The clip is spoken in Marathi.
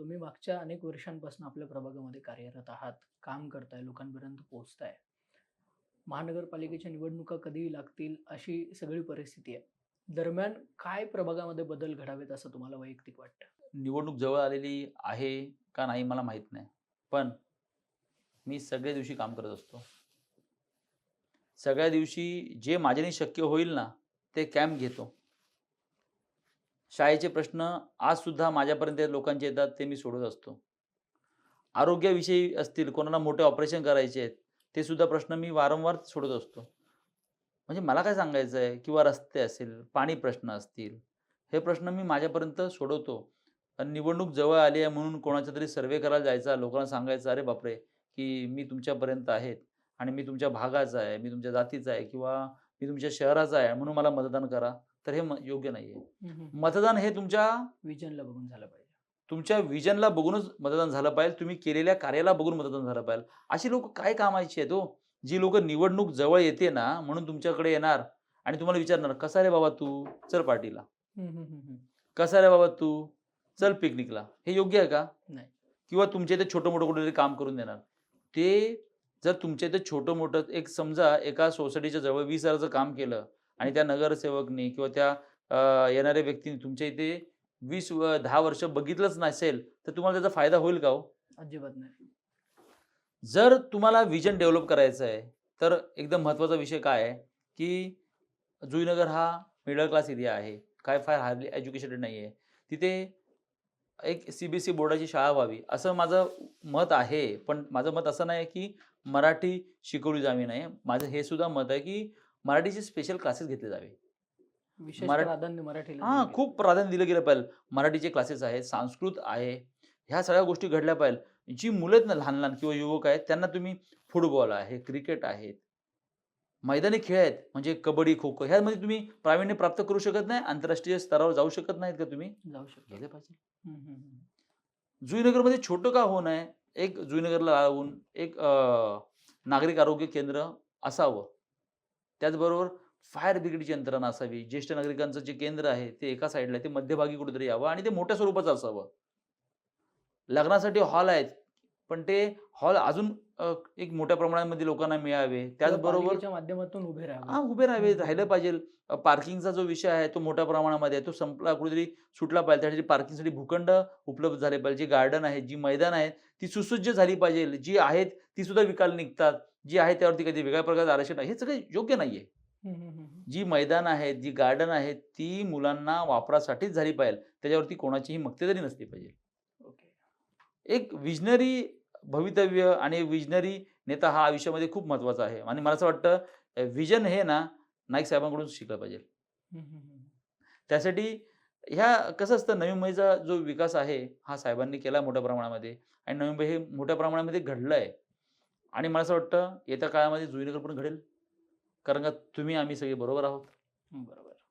तुम्ही मागच्या अनेक वर्षांपासून आपल्या प्रभागामध्ये कार्यरत आहात काम करताय लोकांपर्यंत पोहोचताय. महानगरपालिकेच्या निवडणुका कधी लागतील अशी सगळी परिस्थिती आहे. दरम्यान काय प्रभागामध्ये बदल घडावेत असं तुम्हाला वैयक्तिक वाटतं? निवडणूक जवळ आलेली आहे का नाही मला माहीत नाही. पण मी सगळ्या दिवशी काम करत असतो. सगळ्या दिवशी जे माझ्याने शक्य होईल ना ते कॅम्प घेतो. शाळेचे प्रश्न आजसुद्धा माझ्यापर्यंत लोकांचे येतात ते मी सोडत असतो. आरोग्याविषयी असतील कोणाला मोठे ऑपरेशन करायचे आहेत ते सुद्धा प्रश्न मी वारंवार सोडत असतो. म्हणजे मला काय सांगायचं आहे? किंवा रस्ते असेल पाणी प्रश्न असतील हे प्रश्न मी माझ्यापर्यंत सोडवतो. आणि निवडणूक जवळ आली आहे म्हणून कोणाचा तरी सर्वे करायला जायचा लोकांना सांगायचं अरे बापरे! की मी तुमच्यापर्यंत आहेत आणि मी तुमच्या भागाचा आहे मी तुमच्या जातीचा आहे किंवा मी तुमच्या शहराचा आहे म्हणून मला मतदान करा. तर हे योग्य नाही आहे मतदान हे तुमच्या विजनला बघून झालं पाहिजे. तुमच्या विजनला बघूनच मतदान झालं पाहिजे. तुम्ही केलेल्या कार्याला बघून मतदान झालं पाहिजे. अशी लोक काय कामाची आहेत हो? जी लोक निवडणूक जवळ येते ना म्हणून तुमच्याकडे येणार आणि तुम्हाला विचारणार कसा रे बाबा तू? चल पार्टीला. कसा रे बाबा तू? चल पिकनिकला. हे योग्य आहे का? नाही. किंवा तुमच्या इथे छोटं मोठं कुठेतरी काम करून देणार. ते जर तुमच्या इथे छोटं मोठं एक समजा एका सोसायटीच्या जवळ वीस हजाराचं काम केलं आणि त्या नगरसेवकनी किंवा त्या येणाऱ्या व्यक्तीने तुमच्या इथे वीस व दहा वर्ष बघितलंच नसेल तर तुम्हाला त्याचा फायदा होईल का हो? अजिबात नाही. जर तुम्हाला विजन डेव्हलप करायचं आहे तर एकदम महत्त्वाचा विषय काय आहे? की जुईनगर हा मिडल क्लास एरिया आहे काय फार हार्डली एज्युकेटेड नाही आहे तिथे एक सी बी सी बोर्डाची शाळा व्हावी असं माझं मत आहे. पण माझं मत असं नाही की मराठी शिकवली जावी नाही. माझं हे सुद्धा मत आहे की मराठीचे स्पेशल क्लासेस घेतले जावे. विशेष मराठी- प्राधान्य मराठीला हां दिलं. गेलं. खूप प्राधान्य दिलं गेलं पाहिजे मराठीचे क्लासेस आहेत संस्कृत आहे ह्या सगळ्या गोष्टी घडल्या पाहिजे जी मुलं आहेत ना लहान लहान किंवा युवक आहेत त्यांना तुम्ही फुटबॉल आहे क्रिकेट आहेत मैदानी खेळ आहेत म्हणजे कबड्डी खो खो ह्यामध्ये तुम्ही प्रावीण्य प्राप्त करू शकत नाही आंतरराष्ट्रीय स्तरावर जाऊ शकत नाहीत का तुम्ही? जाऊ शकतो. गेले पाहिजे. हम्म, हम्म, हम्म. जुईनगरमध्ये छोटं का होऊ नये? एक जुईनगरला लावून एक अं, नागरिक आरोग्य केंद्र असावं. त्याचबरोबर फायर ब्रिगेडची यंत्रणा असावी. ज्येष्ठ नागरिकांचं जे केंद्र आहे ते एका साईडला आहे, ते मध्यभागी कुठेतरी यावं आणि ते मोठ्या स्वरूपाचं असावं. लग्नासाठी हॉल आहेत पण ते हॉल अजून एक मोठ्या प्रमाणामध्ये लोकांना मिळावे. त्याचबरोबर माध्यमातून उभे हा राहावे उभे राहावे. राहिलं पाहिजे. पार्किंगचा जो विषय आहे तो मोठ्या प्रमाणामध्ये आहे. तो संपला कुठेतरी सुटला पाहिजे. त्यासाठी पार्किंगसाठी भूखंड उपलब्ध झाले पाहिजे. जी गार्डन आहेत जी मैदान आहेत ती सुसज्ज झाली पाहिजे. जी आहेत ती सुद्धा विकायला निघतात. जी आहे त्यावरती कधी वेगळ्या प्रकारचं आरक्षण आहे हे सगळं योग्य हम्म, हम्म. जी मैदान आहेत जी गार्डन आहेत ती मुलांना वापरासाठीच झाली पाहिजे. त्याच्यावरती कोणाचीही मक्तेदारी नसली पाहिजे. एक विजनरी भवितव्य आणि विजनरी नेता हा आयुष्यामध्ये खूप महत्त्वाचा आहे. आणि मला असं वाटतं विजन हे ना नाईक साहेबांकडून शिकलं पाहिजे. त्यासाठी ह्या कसं असतं नवी मुंबईचा जो विकास आहे हा साहेबांनी केला मोठ्या प्रमाणामध्ये. आणि नवी मुंबई हे मोठ्या प्रमाणामध्ये घडलं आहे आणि मला असं वाटतं येत्या काळामध्ये जुईनगर पण घडेल. कारण का तुम्ही आम्ही सगळे बरोबर आहोत. बरोबर.